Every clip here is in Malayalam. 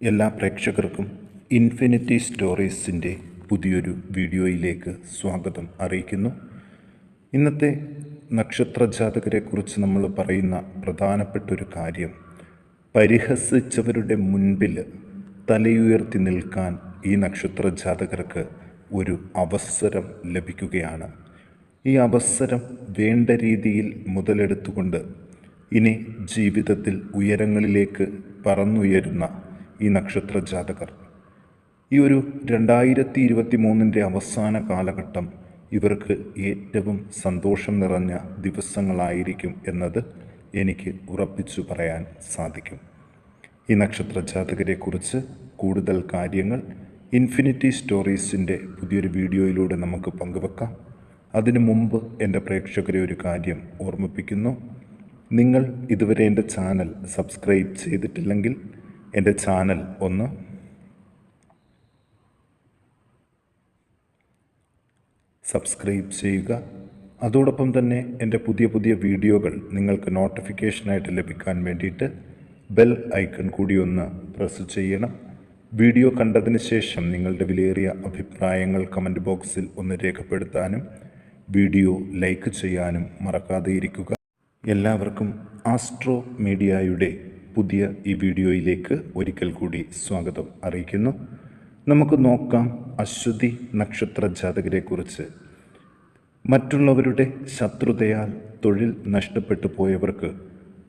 എല്ലാ പ്രേക്ഷകർക്കും ഇൻഫിനിറ്റി സ്റ്റോറീസിന്റെ പുതിയൊരു വീഡിയോയിലേക്ക് സ്വാഗതം അറിയിക്കുന്നു. ഇന്നത്തെ നക്ഷത്ര ജാതകരെക്കുറിച്ച് നമ്മൾ പറയുന്ന പ്രധാനപ്പെട്ടൊരു കാര്യം പരിഹസിച്ചവരുടെ മുൻപിൽ തലയുയർത്തി നിൽക്കാൻ ഈ നക്ഷത്ര ജാതകർക്ക് ഒരു അവസരം ലഭിക്കുകയാണ്. ഈ അവസരം വേണ്ട രീതിയിൽ മുതലെടുത്തുകൊണ്ട് ഇനി ജീവിതത്തിൽ ഉയരങ്ങളിലേക്ക് പറന്നുയരുന്ന ഈ നക്ഷത്ര ജാതകർ. ഈ ഒരു രണ്ടായിരത്തി ഇരുപത്തി മൂന്നിന്റെ അവസാന കാലഘട്ടം ഇവർക്ക് ഏറ്റവും സന്തോഷം നിറഞ്ഞ ദിവസങ്ങളായിരിക്കും എന്നത് എനിക്ക് ഉറപ്പിച്ചു പറയാൻ സാധിക്കും. ഈ നക്ഷത്ര ജാതകരെക്കുറിച്ച് കൂടുതൽ കാര്യങ്ങൾ ഇൻഫിനിറ്റി സ്റ്റോറീസിന്റെ പുതിയൊരു വീഡിയോയിലൂടെ നമുക്ക് പങ്കുവെക്കാം. അതിനു മുമ്പ് എന്റെ പ്രേക്ഷകരെ ഒരു കാര്യം ഓർമ്മിപ്പിക്കുന്നു. നിങ്ങൾ ഇതുവരെ എന്റെ ചാനൽ സബ്സ്ക്രൈബ് ചെയ്തിട്ടില്ലെങ്കിൽ എന്റെ ചാനൽ ഒന്ന്. സബ്സ്ക്രൈബ് ചെയ്യുക. അതോടൊപ്പം തന്നെ എന്റെ പുതിയ പുതിയ വീഡിയോകൾ നിങ്ങൾക്ക് നോട്ടിഫിക്കേഷനായിട്ട് ലഭിക്കാൻ വേണ്ടിയിട്ട് ബെൽ ഐക്കൺ കൂടി ഒന്ന് പ്രസ് ചെയ്യണം. വീഡിയോ കണ്ടതിന് ശേഷം നിങ്ങളുടെ വിലയേറിയ അഭിപ്രായങ്ങൾ കമന്റ് ബോക്സിൽ ഒന്ന് രേഖപ്പെടുത്താനും വീഡിയോ ലൈക്ക് ചെയ്യാനും മറക്കാതെ ഇരിക്കുക. എല്ലാവർക്കും ആസ്ട്രോ മീഡിയയുടെ പുതിയ ഈ വീഡിയോയിലേക്ക് ഒരിക്കൽ കൂടി സ്വാഗതം അറിയിക്കുന്നു. നമുക്ക് നോക്കാം അശ്വതി നക്ഷത്ര ജാതകരെക്കുറിച്ച്. മറ്റുള്ളവരുടെ ശത്രുതയാൽ തൊഴിൽ നഷ്ടപ്പെട്ടു പോയവർക്ക്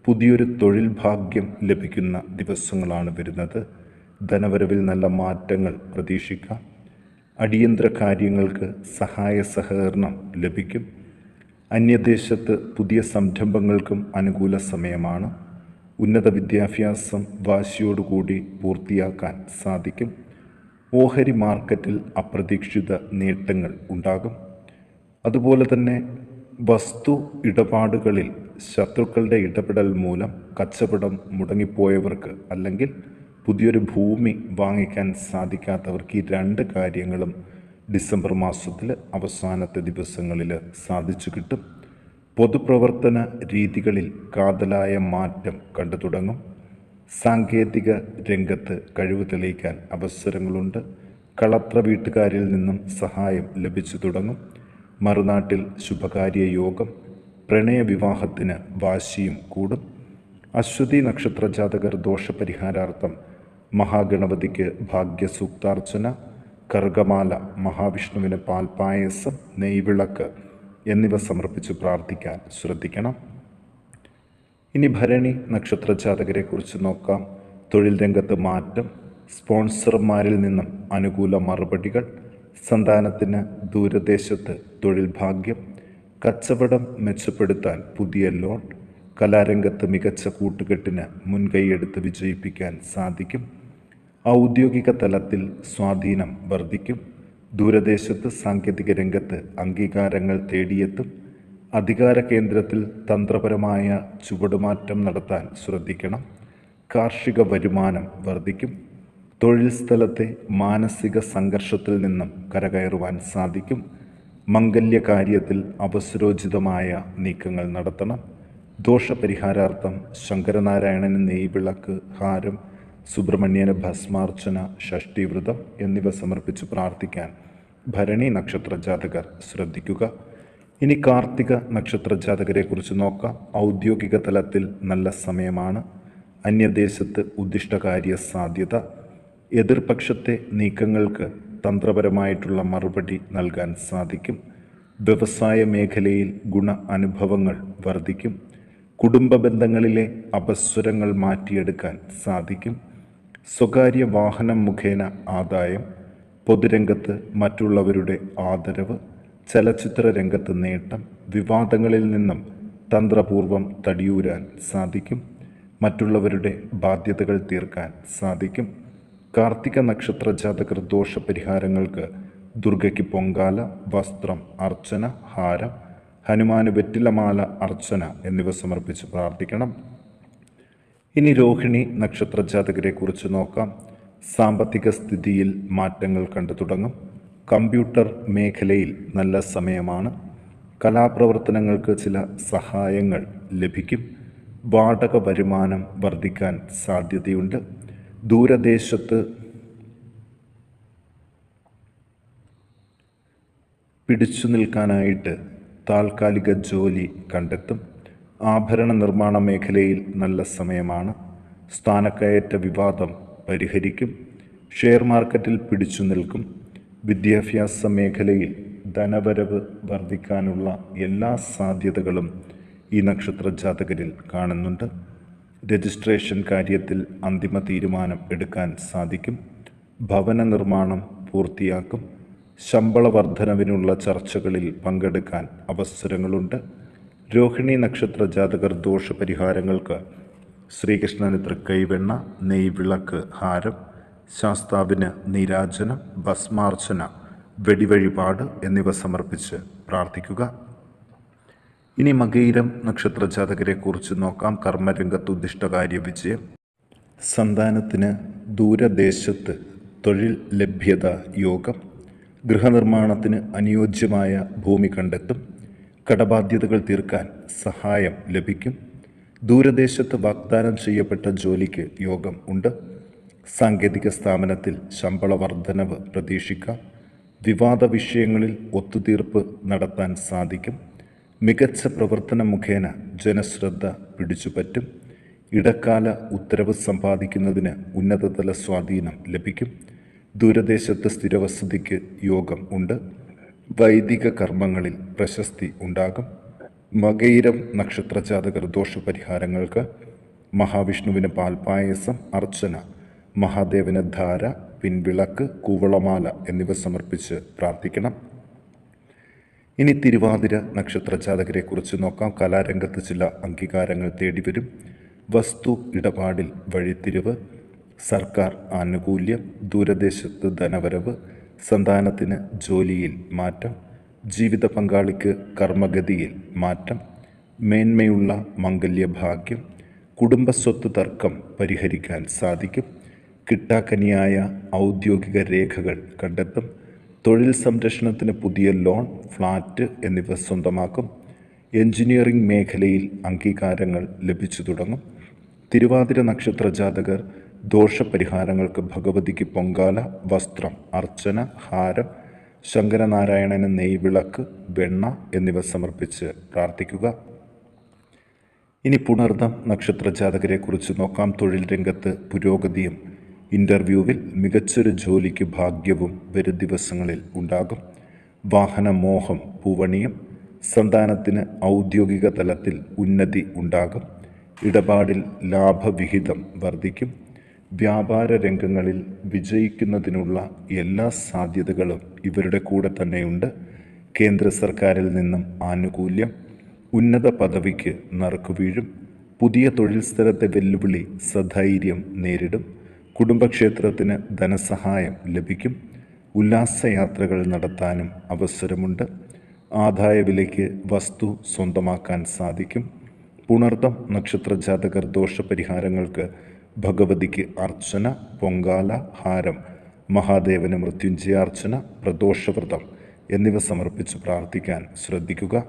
പുതിയൊരു തൊഴിൽ ഭാഗ്യം ലഭിക്കുന്ന ദിവസങ്ങളാണ് വരുന്നത്. ധനവരവിൽ നല്ല മാറ്റങ്ങൾ പ്രതീക്ഷിക്കാം. അടിയന്തര കാര്യങ്ങൾക്ക് സഹായ സഹകരണം ലഭിക്കും. അന്യദേശത്ത് പുതിയ സംരംഭങ്ങൾക്കും അനുകൂല സമയമാണ്. ഉന്നത വിദ്യാഭ്യാസം വാശിയോടുകൂടി പൂർത്തിയാക്കാൻ സാധിക്കും. ഓഹരി മാർക്കറ്റിൽ അപ്രതീക്ഷിത നേട്ടങ്ങൾ ഉണ്ടാകും. അതുപോലെ തന്നെ വസ്തു ഇടപാടുകളിൽ ശത്രുക്കളുടെ ഇടപെടൽ മൂലം കച്ചവടം മുടങ്ങിപ്പോയവർക്ക് അല്ലെങ്കിൽ പുതിയൊരു ഭൂമി വാങ്ങിക്കാൻ സാധിക്കാത്തവർക്ക് ഈ രണ്ട് കാര്യങ്ങളും ഡിസംബർ മാസത്തിൽ അവസാനത്തെ ദിവസങ്ങളിൽ സാധിച്ചു കിട്ടും. പൊതുപ്രവർത്തന രീതികളിൽ കാതലായ മാറ്റം കണ്ടു തുടങ്ങും. സാങ്കേതിക രംഗത്ത് കഴിവ് തെളിയിക്കാൻ അവസരങ്ങളുണ്ട്. കളത്ര വീട്ടുകാരിൽ നിന്നും സഹായം ലഭിച്ചു തുടങ്ങും. മറുനാട്ടിൽ ശുഭകാര്യ യോഗം പ്രണയവിവാഹത്തിന് വാശിയും കൂടും. അശ്വതി നക്ഷത്ര ജാതകർ ദോഷപരിഹാരാർത്ഥം മഹാഗണപതിക്ക് ഭാഗ്യസൂക്താർച്ചന കർഗമാല മഹാവിഷ്ണുവിന് പാൽപായസം നെയ്വിളക്ക് എന്നിവ സമർപ്പിച്ച് പ്രാർത്ഥിക്കാൻ ശ്രദ്ധിക്കണം. ഇനി ഭരണി നക്ഷത്ര ജാതകരെക്കുറിച്ച് നോക്കാം. തൊഴിൽ രംഗത്ത് മാറ്റം സ്പോൺസർമാരിൽ നിന്നും അനുകൂല മറുപടികൾ സന്താനത്തിന് ദൂരദേശത്ത് തൊഴിൽ ഭാഗ്യം കച്ചവടം മെച്ചപ്പെടുത്താൻ പുതിയ ലോൺ കലാരംഗത്ത് മികച്ച കൂട്ടുകെട്ടിന് മുൻകൈയെടുത്ത് വിജയിപ്പിക്കാൻ സാധിക്കും. ഔദ്യോഗിക തലത്തിൽ സ്വാധീനം വർദ്ധിക്കും. ദൂരദേശത്ത് സാങ്കേതിക രംഗത്ത് അംഗീകാരങ്ങൾ തേടിയെത്തും അധികാര കേന്ദ്രത്തിൽ തന്ത്രപരമായ ചുവടുമാറ്റം നടത്താൻ ശ്രദ്ധിക്കണം. കാർഷിക വരുമാനം വർദ്ധിക്കും. തൊഴിൽ സ്ഥലത്തെ മാനസിക സംഘർഷത്തിൽ നിന്നും കരകയറുവാൻ സാധിക്കും. മംഗല്യകാര്യത്തിൽ അവസരോചിതമായ നീക്കങ്ങൾ നടത്തണം. ദോഷപരിഹാരാർത്ഥം ശങ്കരനാരായണന് നെയ്വിളക്ക് ഹാരം സുബ്രഹ്മണ്യന് ഭസ്മാർച്ചന ഷഷ്ടിവ്രതം എന്നിവ സമർപ്പിച്ച് പ്രാർത്ഥിക്കാൻ ഭരണി നക്ഷത്ര ജാതകർ ശ്രദ്ധിക്കുക. ഇനി കാർത്തിക നക്ഷത്ര ജാതകരെക്കുറിച്ച് നോക്കാം. ഔദ്യോഗിക തലത്തിൽ നല്ല സമയമാണ്. അന്യദേശത്ത് ഉദ്ദിഷ്ടകാര്യ സാധ്യത. എതിർപക്ഷത്തെ നീക്കങ്ങൾക്ക് തന്ത്രപരമായിട്ടുള്ള മറുപടി നൽകാൻ സാധിക്കും. വ്യവസായ മേഖലയിൽ ഗുണ അനുഭവങ്ങൾ വർദ്ധിക്കും. കുടുംബ ബന്ധങ്ങളിലെ അപസ്വരങ്ങൾ മാറ്റിയെടുക്കാൻ സാധിക്കും. സ്വകാര്യ വാഹനം മുഖേന ആദായം പൊതുരംഗത്ത് മറ്റുള്ളവരുടെ ആദരവ് ചലച്ചിത്ര രംഗത്ത് നേട്ടം വിവാദങ്ങളിൽ നിന്നും തന്ത്രപൂർവം തടിയൂരാൻ സാധിക്കും മറ്റുള്ളവരുടെ ബാധ്യതകൾ തീർക്കാൻ സാധിക്കും. കാർത്തിക നക്ഷത്ര ജാതകർ ദോഷപരിഹാരങ്ങൾക്ക് ദുർഗയ്ക്ക് പൊങ്കാല വസ്ത്രം അർച്ചന ഹാരം ഹനുമാന് വെറ്റിലമാല അർച്ചന എന്നിവ സമർപ്പിച്ച് പ്രാർത്ഥിക്കണം. ഇനി രോഹിണി നക്ഷത്ര ജാതകരെ കുറിച്ച് നോക്കാം. സാമ്പത്തിക സ്ഥിതിയിൽ മാറ്റങ്ങൾ കണ്ടു തുടങ്ങും. കമ്പ്യൂട്ടർ മേഖലയിൽ നല്ല സമയമാണ്. കലാപ്രവർത്തനങ്ങൾക്ക് ചില സഹായങ്ങൾ ലഭിക്കും. വാടക വരുമാനം വർദ്ധിക്കാൻ സാധ്യതയുണ്ട്. ദൂരദേശത്ത് പിടിച്ചു നിൽക്കാനായിട്ട് താൽക്കാലിക ജോലി കണ്ടെത്തും. ആഭരണ നിർമ്മാണ മേഖലയിൽ നല്ല സമയമാണ്. സ്ഥാനക്കയറ്റ വിവാദം പരിഹരിക്കും. ഷെയർ മാർക്കറ്റിൽ പിടിച്ചു നിൽക്കും. വിദ്യാഭ്യാസ മേഖലയിൽ ധനവരവ് വർദ്ധിക്കാനുള്ള എല്ലാ സാധ്യതകളും ഈ നക്ഷത്ര ജാതകരിൽ കാണുന്നുണ്ട്. രജിസ്ട്രേഷൻ കാര്യത്തിൽ അന്തിമ തീരുമാനം എടുക്കാൻ സാധിക്കും. ഭവന നിർമ്മാണം പൂർത്തിയാക്കും. ശമ്പള വർധനവിനുള്ള ചർച്ചകളിൽ പങ്കെടുക്കാൻ അവസരങ്ങളുണ്ട്. രോഹിണി നക്ഷത്ര ജാതകർ ദോഷപരിഹാരങ്ങൾക്ക് ശ്രീകൃഷ്ണന് തൃക്കൈവെണ്ണ നെയ്വിളക്ക് ഹാരം ശാസ്താവിന് നീരാജനം ഭസ്മാർച്ചന വെടിവഴിപാട് എന്നിവ സമർപ്പിച്ച് പ്രാർത്ഥിക്കുക. ഇനി മകയിരം നക്ഷത്ര ജാതകരെക്കുറിച്ച് നോക്കാം. കർമ്മരംഗത്ത് ഉദ്ദിഷ്ടകാര്യ വിജയം. സന്താനത്തിന് ദൂരദേശത്ത് തൊഴിൽ ലഭ്യത യോഗം. ഗൃഹനിർമ്മാണത്തിന് അനുയോജ്യമായ ഭൂമി കണ്ടെത്തും. കടബാധ്യതകൾ തീർക്കാൻ സഹായം ലഭിക്കും. ദൂരദേശത്ത് വാഗ്ദാനം ചെയ്യപ്പെട്ട ജോലിക്ക് യോഗം ഉണ്ട്. സാങ്കേതിക സ്ഥാപനത്തിൽ ശമ്പള വർധനവ് പ്രതീക്ഷിക്കാം. വിവാദ വിഷയങ്ങളിൽ ഒത്തുതീർപ്പ് നടത്താൻ സാധിക്കും. മികച്ച പ്രവർത്തനം മുഖേന ജനശ്രദ്ധ പിടിച്ചുപറ്റും ഇടക്കാല ഉത്തരവ് സമ്പാദിക്കുന്നതിന് ഉന്നതതല സ്വാധീനം ലഭിക്കും. ദൂരദേശത്ത് സ്ഥിരവസതിക്ക് യോഗം ഉണ്ട്. വൈദിക കർമ്മങ്ങളിൽ പ്രശസ്തി ഉണ്ടാകും. മകയിരം നക്ഷത്രജാതകർ ദോഷപരിഹാരങ്ങൾക്ക് മഹാവിഷ്ണുവിന് പാൽപായസം അർച്ചന മഹാദേവന് ധാര പിൻവിളക്ക് കൂവളമാല എന്നിവ സമർപ്പിച്ച് പ്രാർത്ഥിക്കണം. ഇനി തിരുവാതിര നക്ഷത്ര ജാതകരെക്കുറിച്ച് നോക്കാം. കലാരംഗത്ത് ചില അംഗീകാരങ്ങൾ തേടിവരും. വസ്തു ഇടപാടിൽ വഴിത്തിരിവ് സർക്കാർ ആനുകൂല്യം ദൂരദേശത്ത് ധനവരവ് സന്താനത്തിന് ജോലിയിൽ മാറ്റം ജീവിത പങ്കാളിക്ക് കർമ്മഗതിയിൽ മാറ്റം മേന്മയുള്ള മംഗല്യഭാഗ്യം കുടുംബസ്വത്ത് തർക്കം പരിഹരിക്കാൻ സാധിക്കും. കിട്ടാക്കനിയായ ഔദ്യോഗിക രേഖകൾ കണ്ടെത്തും. തൊഴിൽ സംരക്ഷണത്തിന് പുതിയ ലോൺ ഫ്ലാറ്റ് എന്നിവ സ്വന്തമാക്കും. എഞ്ചിനീയറിംഗ് മേഖലയിൽ അംഗീകാരങ്ങൾ ലഭിച്ചു തുടങ്ങും. തിരുവാതിര നക്ഷത്ര ജാതകർ ദോഷപരിഹാരങ്ങൾക്ക് ഭഗവതിക്ക് പൊങ്കാല വസ്ത്രം അർച്ചന ഹാരം ശങ്കരനാരായണന് നെയ്വിളക്ക് വെണ്ണ എന്നിവ സമർപ്പിച്ച് പ്രാർത്ഥിക്കുക. ഇനി പുണർദം നക്ഷത്ര ജാതകരെക്കുറിച്ച് നോക്കാം. തൊഴിൽ രംഗത്ത് പുരോഗതിയും ഇന്റർവ്യൂവിൽ മികച്ചൊരു ജോലിക്ക് ഭാഗ്യവും വരും ദിവസങ്ങളിൽ ഉണ്ടാകും. വാഹനമോഹം പൂവണിയും സന്താനത്തിന് ഔദ്യോഗിക തലത്തിൽ ഉന്നതി ഉണ്ടാകും. ഇടപാടിൽ ലാഭവിഹിതം വർദ്ധിക്കും. വ്യാപാര രംഗങ്ങളിൽ വിജയിക്കുന്നതിനുള്ള എല്ലാ സാധ്യതകളും ഇവരുടെ കൂടെ തന്നെയുണ്ട്. കേന്ദ്ര സർക്കാരിൽ നിന്നും ആനുകൂല്യം ഉന്നത പദവിക്ക് നറുക്കുവീഴും പുതിയ തൊഴിൽ സ്ഥലത്തെ വെല്ലുവിളി സധൈര്യം നേരിടും കുടുംബക്ഷേത്രത്തിന് ധനസഹായം ലഭിക്കും ഉല്ലാസയാത്രകൾ നടത്താനും അവസരമുണ്ട്. ആദായ വിലയ്ക്ക് വസ്തു സ്വന്തമാക്കാൻ സാധിക്കും. പുണർദം നക്ഷത്ര ജാതകർ ദോഷപരിഹാരങ്ങൾക്ക് ഭഗവതിക്ക് അർച്ചന പൊങ്കാല ഹാരം മഹാദേവന് മൃത്യുഞ്ജയ അർച്ചന പ്രദോഷവ്രതം എന്നിവ സമർപ്പിച്ച് പ്രാർത്ഥിക്കാൻ ശ്രദ്ധിക്കുക.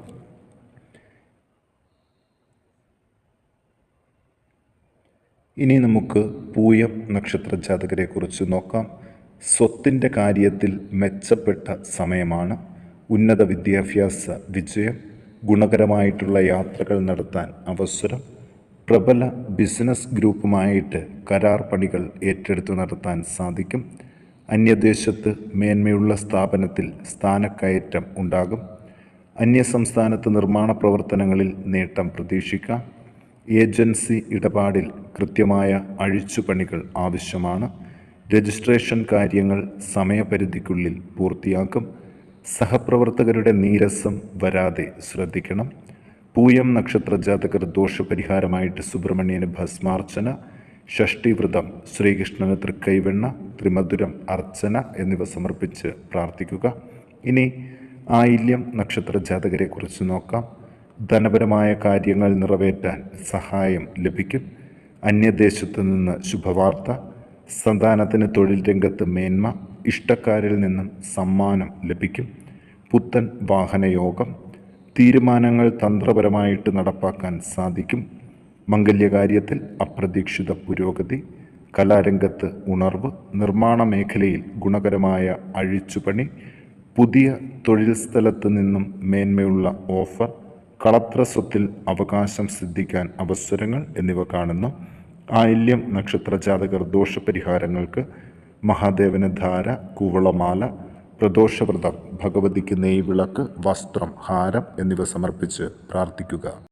ഇനി നമുക്ക് പൂയം നക്ഷത്ര ജാതകരെക്കുറിച്ച് നോക്കാം. സ്വത്തിന്റെ കാര്യത്തിൽ മെച്ചപ്പെട്ട സമയമാണ്. ഉന്നത വിദ്യാഭ്യാസ വിജയം ഗുണകരമായിട്ടുള്ള യാത്രകൾ നടത്താൻ അവസരം പ്രബല ബിസിനസ് ഗ്രൂപ്പുമായിട്ട് കരാർ പണികൾ ഏറ്റെടുത്തു നടത്താൻ സാധിക്കും. അന്യദേശത്ത് മേന്മയുള്ള സ്ഥാപനത്തിൽ സ്ഥാനക്കയറ്റം ഉണ്ടാകും. അന്യസംസ്ഥാനത്ത് നിർമ്മാണ പ്രവർത്തനങ്ങളിൽ നേട്ടം പ്രതീക്ഷിക്കാം. ഏജൻസി ഇടപാടിൽ കൃത്യമായ അഴിച്ചുപണികൾ ആവശ്യമാണ്. രജിസ്ട്രേഷൻ കാര്യങ്ങൾ സമയപരിധിക്കുള്ളിൽ പൂർത്തിയാക്കും. സഹപ്രവർത്തകരുടെ നീരസം വരാതെ ശ്രദ്ധിക്കണം. പൂയം നക്ഷത്ര ജാതകർ ദോഷപരിഹാരമായിട്ട് സുബ്രഹ്മണ്യന് ഭസ്മാർച്ചന ഷഷ്ടിവ്രതം ശ്രീകൃഷ്ണന് തൃക്കൈവെണ്ണ ത്രിമധുരം അർച്ചന എന്നിവ സമർപ്പിച്ച് പ്രാർത്ഥിക്കുക. ഇനി ആയില്യം നക്ഷത്ര ജാതകരെ ജാതകരെക്കുറിച്ച് നോക്കാം. ധനപരമായ കാര്യങ്ങൾ നിറവേറ്റാൻ സഹായം ലഭിക്കും. അന്യദേശത്തു നിന്ന് ശുഭവാർത്ത സന്താനത്തിന് തൊഴിൽ രംഗത്ത് മേന്മ ഇഷ്ടക്കാരിൽ നിന്നും സമ്മാനം ലഭിക്കും. പുത്തൻ വാഹനയോഗം തീരുമാനങ്ങൾ തന്ത്രപരമായിട്ട് നടപ്പാക്കാൻ സാധിക്കും. മംഗല്യകാര്യത്തിൽ അപ്രതീക്ഷിത പുരോഗതി കലാരംഗത്ത് ഉണർവ് നിർമ്മാണ മേഖലയിൽ ഗുണകരമായ അഴിച്ചുപണി പുതിയ തൊഴിൽ സ്ഥലത്ത് നിന്നും മേന്മയുള്ള ഓഫർ കളത്ര സ്വത്തിൽ അവകാശം സിദ്ധിക്കാൻ അവസരങ്ങൾ എന്നിവ കാണുന്നു. ആയില്യം നക്ഷത്ര ജാതകർ ദോഷപരിഹാരങ്ങൾക്ക് മഹാദേവന് ധാര കൂവളമാല പ്രദോഷവ്രതം ഭഗവതിക്ക് നെയ്വിളക്ക് വസ്ത്രം ഹാരം എന്നിവ സമർപ്പിച്ച് പ്രാർത്ഥിക്കുക.